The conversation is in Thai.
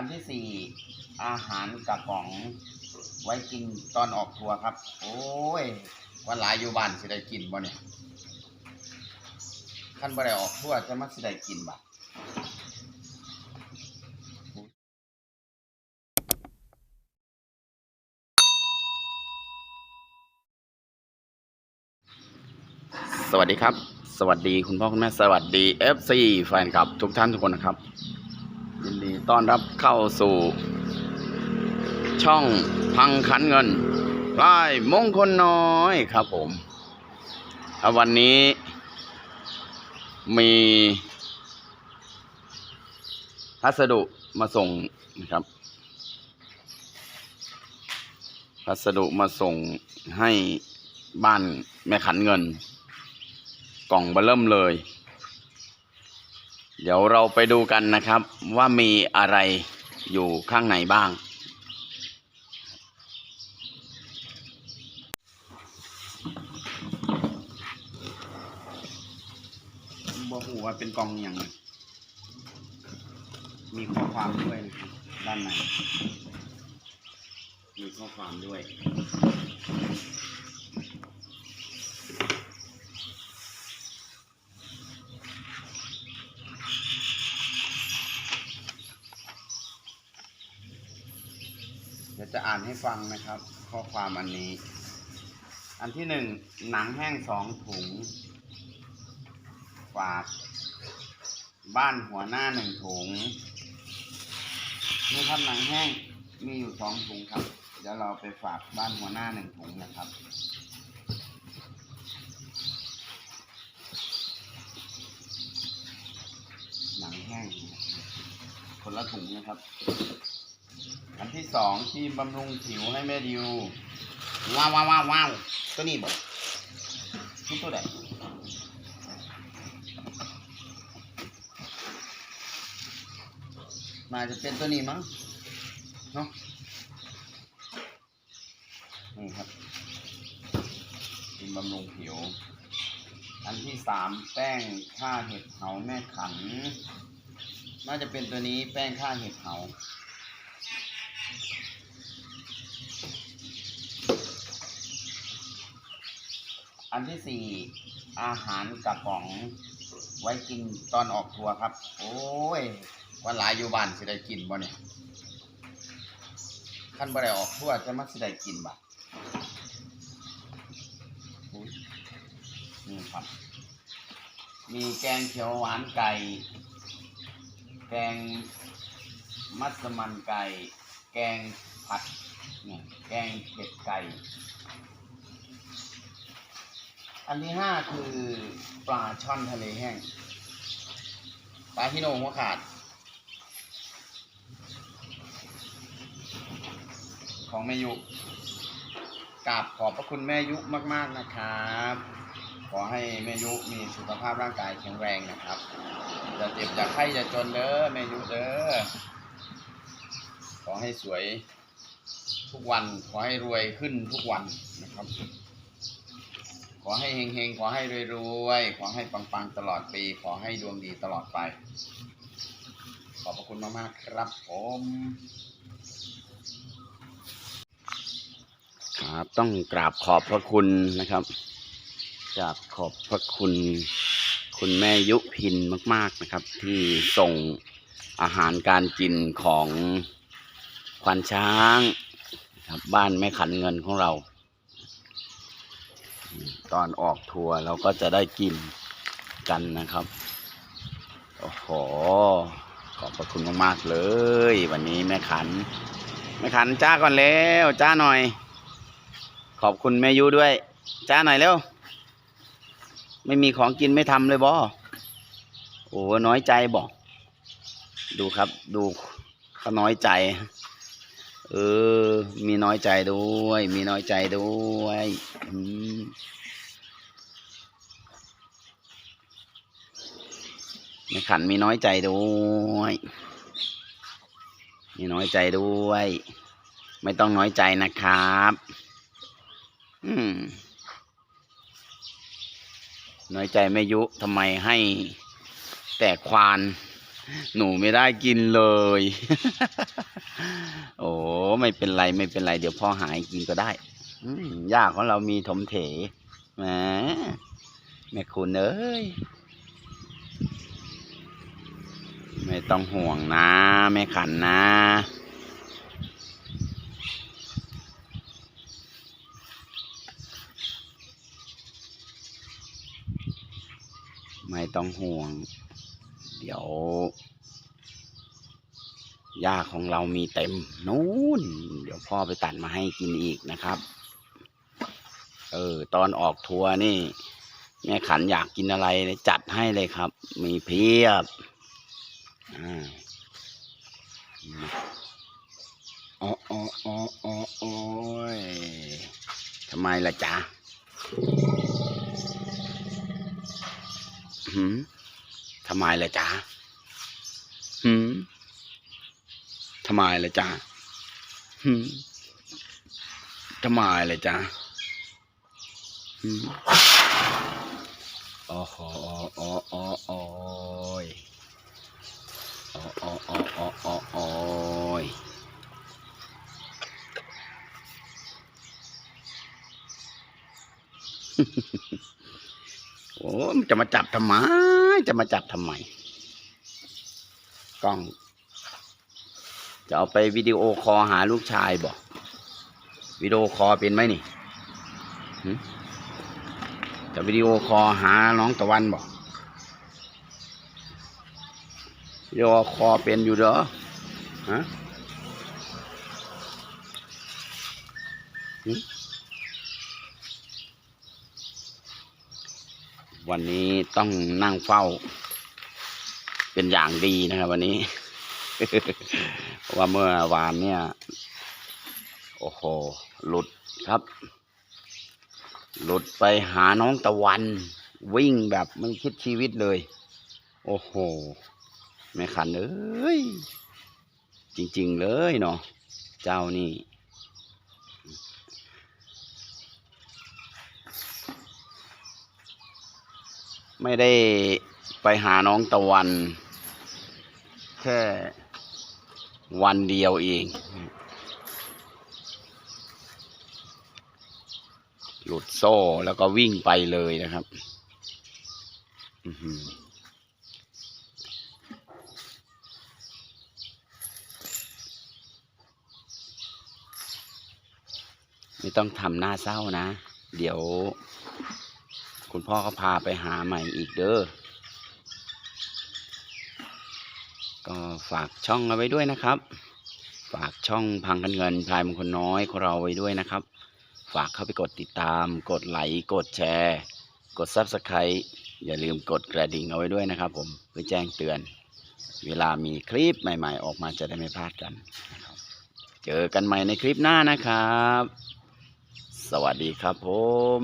อันที่สี่อาหารกระป๋องไว้กินตอนออกทัวร์ครับ โอ้ยวันหลายอยู่บ้านสิได้กินบ่เนี่ยขั้นบ่ได้ออกทัวร์จะมาสิได้กินบ่สวัสดีครับ สวัสดีคุณพ่อคุณแม่สวัสดี FC แฟนคลับทุกท่านทุกคนนะครับ ดีต้อนรับเข้าสู่ ช่องพังขันเงินไล่มงคลน้อยครับผมวันนี้มีพัสดุมาส่งนะครับ พัสดุมาส่งให้บ้านแม่ขันเงิน กล่องเบเริ่มเลย เดี๋ยวเราไปดูกันนะครับว่ามีอะไรอยู่ข้างในบ้าง บอกหูว่าเป็นกล่องอย่าง มีข้อความด้วยนะครับด้านในมีข้อความด้วย เดี๋ยวจะอ่านให้ฟังนะครับ ข้อความอันนี้ อันที่หนึ่งหนังแห้งสองถุงฝาก บ้านหัวหน้าหนึ่งถุงนี่ครับหนังแห้งมีอยู่สองถุงครับ เดี๋ยวเราไปฝากบ้านหัวหน้าหนึ่งถุงนะครับหนังแห้งคนละถุงนะครับ อันที่สองที่บำรุงผิวให้แม่ดิวว้าวว้าวว้าวว้าวตัวนี้บอกนี่ตัวไหนน่าจะเป็นตัวนี้มั้งเนาะนี่ครับเป็นบำรุงผิว อันที่สามแป้งฆ่าเห็ดเหาแม่ขัน น่าจะเป็นตัวนี้แป้งฆ่าเห็ดเหา อันที่สี่อาหารกระป๋องไว้กินตอนออกทัวร์ครับ โอ้ยวันหลายอยู่บ้านสิได้กินบ่เนี่ยขั้นบ่ได้ออกทัวร์จะมาสิได้กินบ่นี่ครับ มีแกงเขียวหวานไก่ แกงมัสมั่นไก่ แกงผัดเนี่ยแกงเผ็ดไก่ อันที่ห้าคือปลาช่อนทะเลแห้ง ปลาฮิโนหัวขาด ของแม่ยุกราบขอบพระคุณแม่ยุมาก ๆนะครับ ขอให้แม่ยุมีสุขภาพร่างกายแข็งแรงนะครับอย่าเจ็บอย่าไข้อย่าจนเด้อแม่ยุเด้อ ขอให้สวยทุกวัน ขอให้รวยขึ้นทุกวันนะครับ อให้เฮงๆ ขอให้รวยๆ ขอให้ปังๆ ตลอดปี ขอให้ดวงดีตลอดไป ขอบพระคุณมากๆ ครับผม ครับต้องกราบขอบพระคุณนะครับกราบขอบพระคุณ คุณแม่ยุพินมาก ๆนะครับ ที่ส่งอาหารการกินของควันช้างครับบ้านแม่ขันเงินของเรา ตอนออกทัวร์เราก็จะได้กินกันนะครับ โอ้โห ขอบพระคุณมากๆเลย วันนี้แม่ขัน แม่ขันจ้าก่อนแล้วจ้าหน่อย ขอบคุณแม่ยูด้วย จ้าหน่อยเร็ว ไม่มีของกินไม่ทำเลยบอโอ้น้อยใจบอก ดูครับดูเขาน้อยใจ เออ มีน้อยใจด้วย มีน้อยใจด้วยอืม ในขันมีน้อยใจด้วย มีน้อยใจด้วย ไม่ต้องน้อยใจนะครับ อืม น้อยใจแม่ยุทำไมให้แต่ควานหนูไม่ได้กินเลย โอ้ไม่เป็นไรไม่เป็นไร เดี๋ยวพ่อหายกินก็ได้ย่าของเรามีถมเถแหมแม่คุณเอ้ย ไม่ต้องห่วงนะแม่ขันนะ ไม่ต้องห่วง เดี๋ยวหญ้าของเรามีเต็มนู้นเดี๋ยวพ่อไปตัดมาให้กินอีกนะครับ เออ ตอนออกทัวร์นี่ แม่ขันอยากกินอะไรจัดให้เลยครับ มีเพียบ อ่าอ๋ออ๋ออ๋ออ๋อโอ้ยทำไมล่ะจ๊ะหืมทำไมล่ะจ๊ะหืมทำไมล่ะจ๊ะหืมทำไมล่ะจ๊ะหืมโอ้โหโอ้โอ้โอ้ย โอ้โอ้โอ้โอ้โอ้โอ้ยโอ้จะมาจับทำไม จะมาจับทำไม กล้อง จะเอาไปวิดีโอคอหาลูกชายบอกวิดีโอคอเป็นไหมนี่จะวิดีโอคอหาน้องตะวันบอก วิดีโอคอลเป็นอยู่เด้อฮะวันนี้ต้องนั่งเฝ้า เป็นอย่างดีนะครับวันนี้ เพราะว่าเมื่อวานเนี่ย โอ้โห หลุดครับ หลุดไปหาน้องตะวัน วิ่งแบบไม่คิดชีวิตเลย โอ้โห แม่ขันเอ้ยจริง ๆ เลยเนาะเจ้านี่ไม่ได้ไปหาน้องตะวัน แค่วันเดียวเอง หลุดโซ่แล้วก็วิ่งไปเลยนะครับ อือ ไม่ต้องทำหน้าเศร้านะ เดี๋ยว คุณพ่อก็พาไปหาใหม่อีกเด้อ ก็ฝากช่องเอาไว้ด้วยนะครับ ฝากช่องพังกันเงินพลายมงคลน้อยของเราไว้ด้วยนะครับ ฝากเข้าไปกดติดตาม กดไลค์กดแชร์ กด Subscribe อย่าลืมกดกระดิ่งเอาไว้ด้วยนะครับ ผมเพื่อแจ้งเตือน เวลามีคลิปใหม่ ๆ ออกมาจะได้ไม่พลาดกันนะครับเจอกันใหม่ในคลิปหน้านะครับ สวัสดีครับผม